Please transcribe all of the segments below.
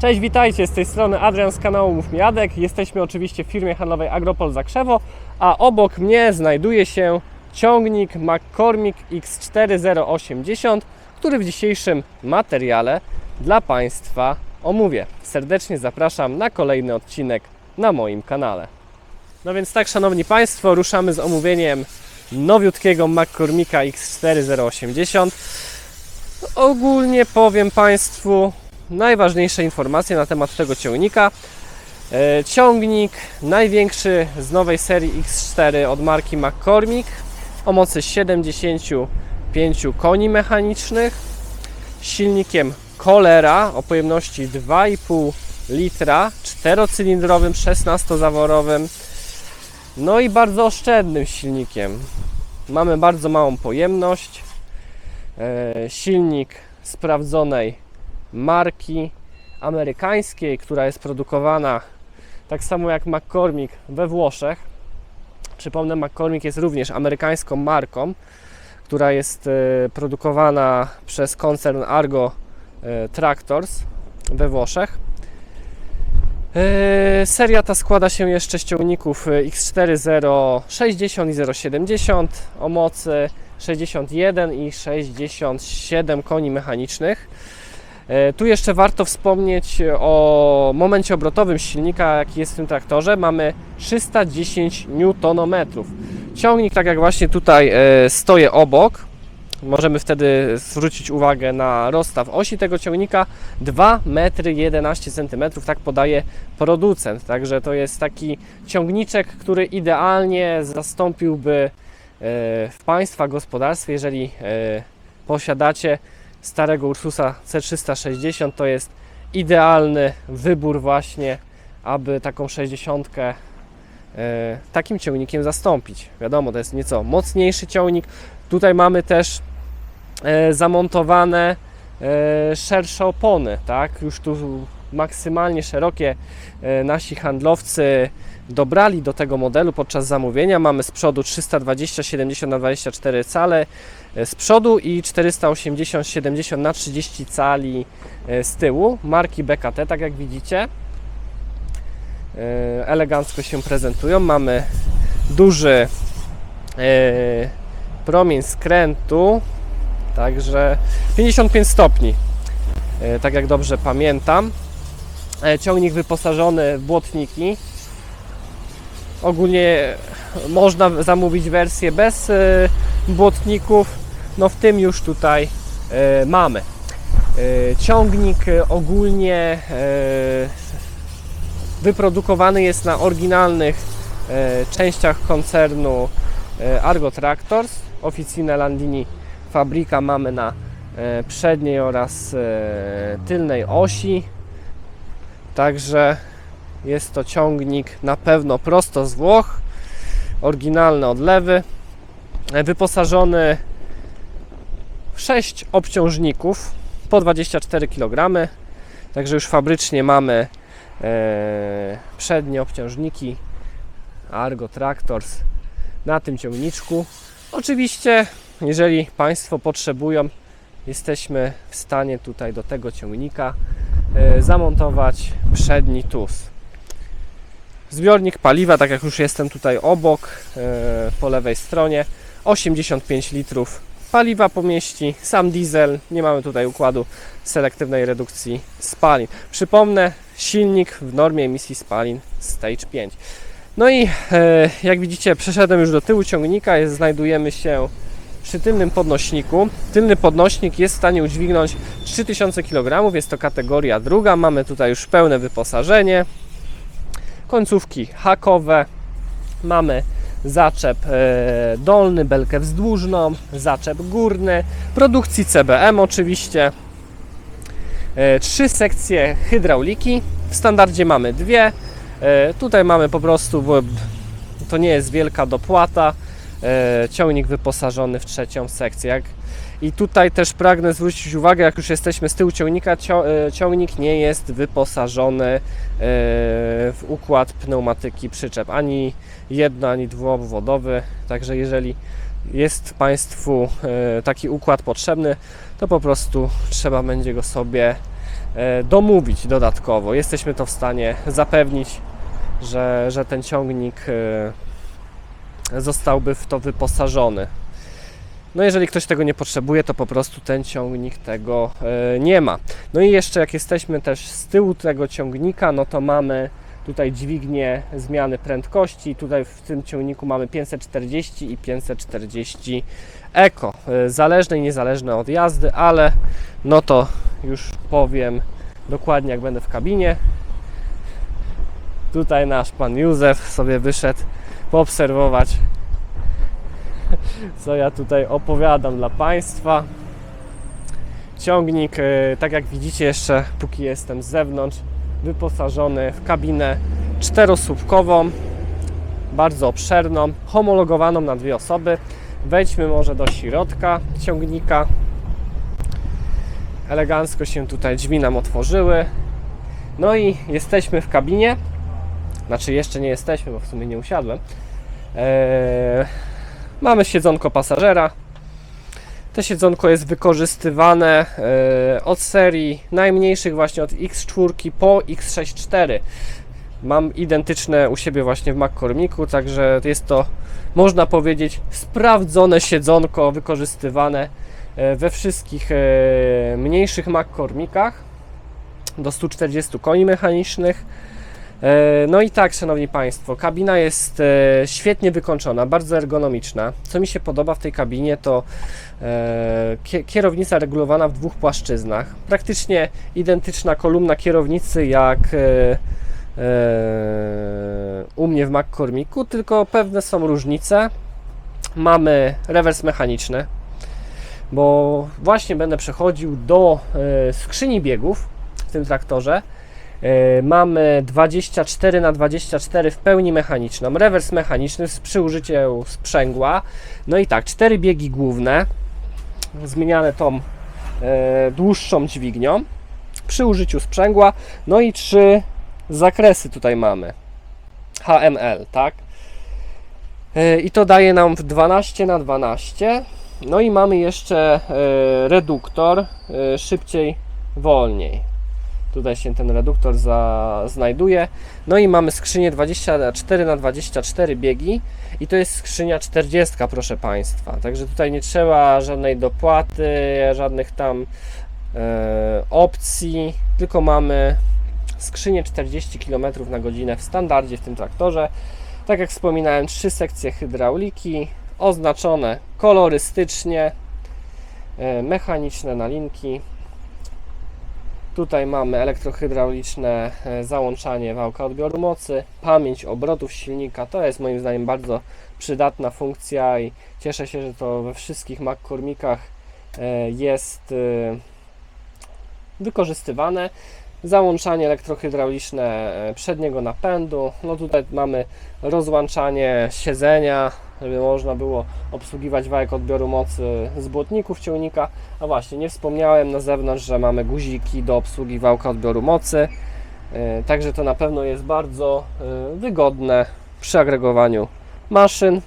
Cześć, witajcie, z tej strony Adrian z kanału Mów Mi Jadek. Jesteśmy oczywiście w firmie handlowej Agropol Zakrzewo, a obok mnie znajduje się ciągnik McCormick X4080, który w dzisiejszym materiale dla Państwa omówię. Serdecznie zapraszam na kolejny odcinek na moim kanale. No więc tak, Szanowni Państwo, ruszamy z omówieniem nowiutkiego McCormicka X4080. Ogólnie powiem Państwu najważniejsze informacje na temat tego ciągnika. E, Ciągnik największy z nowej serii X4 od marki McCormick o mocy 75 koni mechanicznych, silnikiem Colera o pojemności 2,5 litra, czterocylindrowym, 16-zaworowym, no i bardzo oszczędnym silnikiem. Mamy bardzo małą pojemność, e, silnik sprawdzonej marki amerykańskiej, która jest produkowana tak samo jak McCormick we Włoszech. Przypomnę, McCormick jest również amerykańską marką, która jest e, produkowana przez koncern Argo e, Tractors we Włoszech. E, Seria ta składa się jeszcze z ciągników X4 060 i 070 o mocy 61 i 67 koni mechanicznych. E, Tu jeszcze warto wspomnieć o momencie obrotowym silnika, jaki jest w tym traktorze. Mamy 310 Nm. Ciągnik, tak jak właśnie tutaj e, stoję obok, możemy wtedy zwrócić uwagę na rozstaw osi tego ciągnika 2 metry 11 cm, tak podaje producent. Także to jest taki ciągniczek, który idealnie zastąpił,by e, w Państwa gospodarstwie, jeżeli e, posiadacie starego Ursusa C360 to jest idealny wybór właśnie, aby taką 60 e, takim ciągnikiem zastąpić. Wiadomo, to jest nieco mocniejszy ciągnik. Tutaj mamy też e, zamontowane e, szersze opony, tak? Już tu maksymalnie szerokie nasi handlowcy dobrali do tego modelu podczas zamówienia. Mamy z przodu 320 70 na 24 cale z przodu i 480 70 na 30 cali e, z tyłu. Marki BKT, tak jak widzicie. E, Elegancko się prezentują. Mamy duży e, promień skrętu, także 55 stopni, e, tak jak dobrze pamiętam. E, Ciągnik wyposażony w błotniki. Ogólnie można zamówić wersję bez e, błotników. No w tym już tutaj e, mamy. E, Ciągnik e, ogólnie wyprodukowany jest na oryginalnych częściach koncernu Argo Tractors. Oficine Landini Fabryka mamy na przedniej oraz tylnej osi. Także jest to ciągnik na pewno prosto z Włoch, oryginalne odlewy, wyposażony 6 obciążników po 24 kg. Także już fabrycznie mamy e, przednie obciążniki Argo Tractors na tym ciągniczku. Oczywiście, jeżeli Państwo potrzebują, jesteśmy w stanie tutaj do tego ciągnika e, zamontować przedni TUS. Zbiornik paliwa, tak jak już jestem tutaj obok, e, po lewej stronie, 85 litrów paliwa pomieści, sam diesel, nie mamy tutaj układu selektywnej redukcji spalin. Przypomnę, silnik w normie emisji spalin Stage 5. No i e, jak widzicie, przeszedłem już do tyłu ciągnika, jest, znajdujemy się przy tylnym podnośniku. Tylny podnośnik jest w stanie udźwignąć 3000 kg, jest to kategoria druga. Mamy tutaj już pełne wyposażenie, końcówki hakowe, mamy zaczep e, dolny, belkę wzdłużną, zaczep górny, produkcji CBM oczywiście, e, trzy sekcje hydrauliki, w standardzie mamy dwie, e, tutaj mamy po prostu, to nie jest wielka dopłata, ciągnik wyposażony w trzecią sekcję. Jak, I tutaj też pragnę zwrócić uwagę, jak już jesteśmy z tyłu ciągnika, e, ciągnik nie jest wyposażony e, w układ pneumatyki przyczep, ani jedno, ani dwuobwodowy, także jeżeli jest Państwu e, taki układ potrzebny, to po prostu trzeba będzie go sobie e, domówić dodatkowo. Jesteśmy to w stanie zapewnić, że, że ten ciągnik e, zostałby w to wyposażony. No jeżeli ktoś tego nie potrzebuje, to po prostu ten ciągnik tego e, nie ma. No i jeszcze jak jesteśmy też z tyłu tego ciągnika, no to mamy tutaj dźwignię zmiany prędkości. Tutaj w tym ciągniku mamy 540 i 540 Eko. E, Zależne i niezależne od jazdy, ale no to już powiem dokładnie jak będę w kabinie. Tutaj nasz pan Józef sobie wyszedł poobserwować co ja tutaj opowiadam dla Państwa. Ciągnik, e, tak jak widzicie jeszcze, póki jestem z zewnątrz, wyposażony w kabinę czterosłupkową, bardzo obszerną, homologowaną na dwie osoby. Wejdźmy może do środka ciągnika. Elegancko się tutaj drzwi nam otworzyły. No i jesteśmy w kabinie. Znaczy jeszcze nie jesteśmy, bo w sumie nie usiadłem. Eee, Mamy siedzonko pasażera. To siedzonko jest wykorzystywane e, od serii najmniejszych właśnie od X4 po X64. Mam identyczne u siebie właśnie w McCormicku, także jest to można powiedzieć sprawdzone siedzonko wykorzystywane e, we wszystkich e, mniejszych McCormickach do 140 koni mechanicznych. E, No i tak, szanowni Państwo, kabina jest e, świetnie wykończona, bardzo ergonomiczna. Co mi się podoba w tej kabinie to e, kie- kierownica regulowana w dwóch płaszczyznach. Praktycznie identyczna kolumna kierownicy jak u mnie w McCormicku, tylko pewne są różnice. Mamy rewers mechaniczny, bo właśnie będę przechodził do skrzyni biegów w tym traktorze. E, Mamy 24 na 24 w pełni mechaniczną, rewers mechaniczny przy użyciu sprzęgła. No i tak, cztery biegi główne, zmieniane tą e, dłuższą dźwignią przy użyciu sprzęgła. No i trzy zakresy tutaj mamy. HML, tak? E, I to daje nam w 12 na 12. No i mamy jeszcze reduktor szybciej, wolniej. Tutaj się ten reduktor za, znajduje. No i mamy skrzynię 24 na 24 biegi i to jest skrzynia 40, proszę Państwa. Także tutaj nie trzeba żadnej dopłaty, żadnych tam e, opcji, tylko mamy skrzynię 40 km na godzinę w standardzie w tym traktorze. Tak jak wspominałem, trzy sekcje hydrauliki oznaczone kolorystycznie, e, mechaniczne nalinki. Tutaj mamy elektrohydrauliczne e, załączanie wałka odbioru mocy, pamięć obrotów silnika. To jest moim zdaniem bardzo przydatna funkcja i cieszę się, że to we wszystkich McCormickach e, jest e, wykorzystywane. Załączanie elektrohydrauliczne e, przedniego napędu. No tutaj mamy rozłączanie siedzenia, żeby można było obsługiwać wałek odbioru mocy z błotników ciągnika. A właśnie, nie wspomniałem na zewnątrz, że mamy guziki do obsługi wałka odbioru mocy. E, Także to na pewno jest bardzo e, wygodne przy agregowaniu maszyn.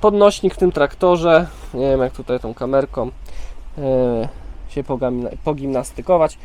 Podnośnik w tym traktorze, nie wiem jak tutaj tą kamerką się pogimnastykować.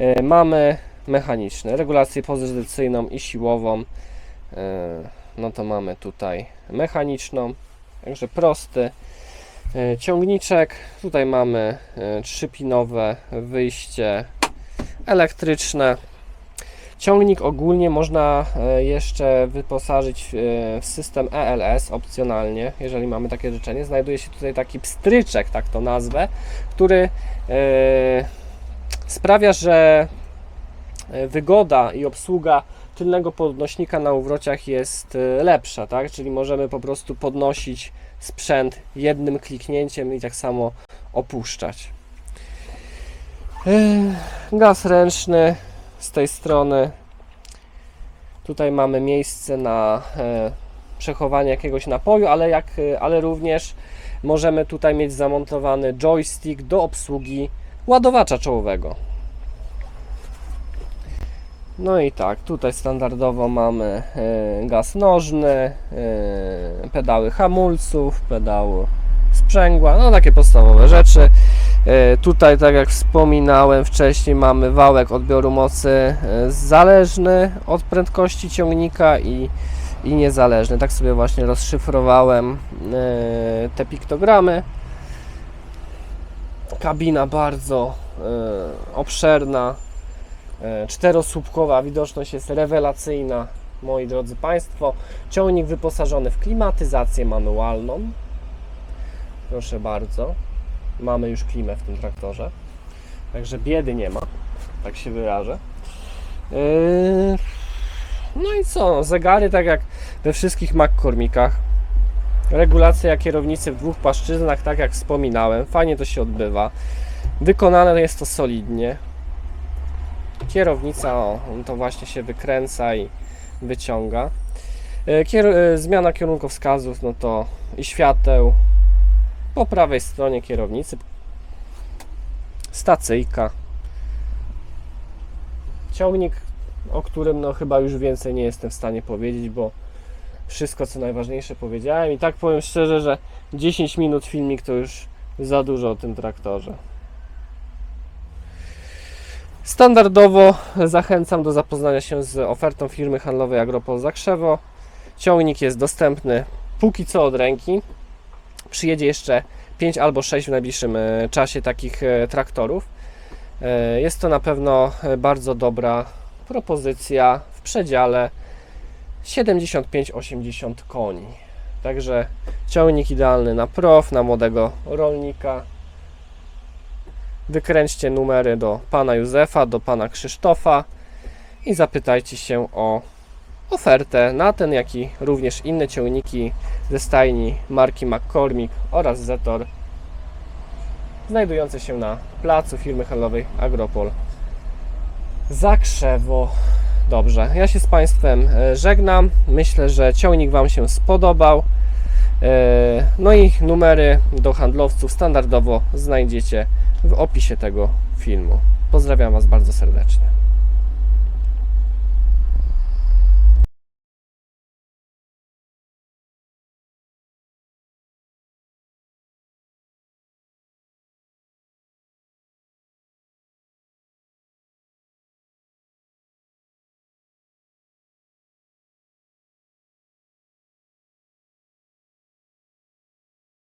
E, Mamy mechaniczne, regulację pozycyjną i siłową. E, No to mamy tutaj mechaniczną, także prosty e, ciągniczek. Tutaj mamy trzypinowe wyjście elektryczne. Ciągnik ogólnie można jeszcze wyposażyć w, system ELS opcjonalnie, jeżeli mamy takie życzenie. Znajduje się tutaj taki pstryczek, tak to nazwę, który sprawia, że e, wygoda i obsługa tylnego podnośnika na uwrociach jest e, lepsza, tak? Czyli możemy po prostu podnosić sprzęt jednym kliknięciem i tak samo opuszczać. E, Gaz ręczny z tej strony. Tutaj mamy miejsce na przechowanie jakiegoś napoju, ale, jak, ale również możemy tutaj mieć zamontowany joystick do obsługi ładowacza czołowego. No i tak, tutaj standardowo mamy e, gaz nożny, e, pedały hamulców, pedały sprzęgła, no takie podstawowe rzeczy. E, Tutaj, tak jak wspominałem wcześniej, mamy wałek odbioru mocy zależny od prędkości ciągnika i, i niezależny. Tak sobie właśnie rozszyfrowałem te piktogramy. Kabina bardzo e, obszerna, e, czterosłupkowa, widoczność jest rewelacyjna, moi drodzy Państwo. Ciągnik wyposażony w klimatyzację manualną. Proszę bardzo. Mamy już klimę w tym traktorze. Także biedy nie ma, tak się wyrażę. Yy, No i co? Zegary, tak jak we wszystkich McCormickach. Regulacja kierownicy w dwóch płaszczyznach, tak jak wspominałem. Fajnie to się odbywa. Wykonane jest to solidnie. Kierownica, o, to właśnie się wykręca i wyciąga. E, Kier e, zmiana kierunkowskazów, no to i świateł po prawej stronie kierownicy. Stacyjka. Ciągnik, o którym no chyba już więcej nie jestem w stanie powiedzieć, bo wszystko co najważniejsze powiedziałem i tak powiem szczerze, że 10 minut filmik to już za dużo o tym traktorze. Standardowo zachęcam do zapoznania się z ofertą firmy handlowej Agropol Zakrzewo. Ciągnik jest dostępny póki co od ręki. Przyjedzie jeszcze 5 albo 6 w najbliższym e, czasie takich e, traktorów. E, Jest to na pewno bardzo dobra propozycja w przedziale 75-80 koni. Także ciągnik idealny na prof, na młodego rolnika. Wykręćcie numery do pana Józefa, do pana Krzysztofa i zapytajcie się o ofertę na ten, jak i również inne ciągniki ze stajni marki McCormick oraz Zetor znajdujące się na placu firmy handlowej Agropol Zakrzewo. Dobrze, ja się z Państwem e, żegnam. Myślę, że ciągnik Wam się spodobał. E, No i numery do handlowców standardowo znajdziecie w opisie tego filmu. Pozdrawiam Was bardzo serdecznie.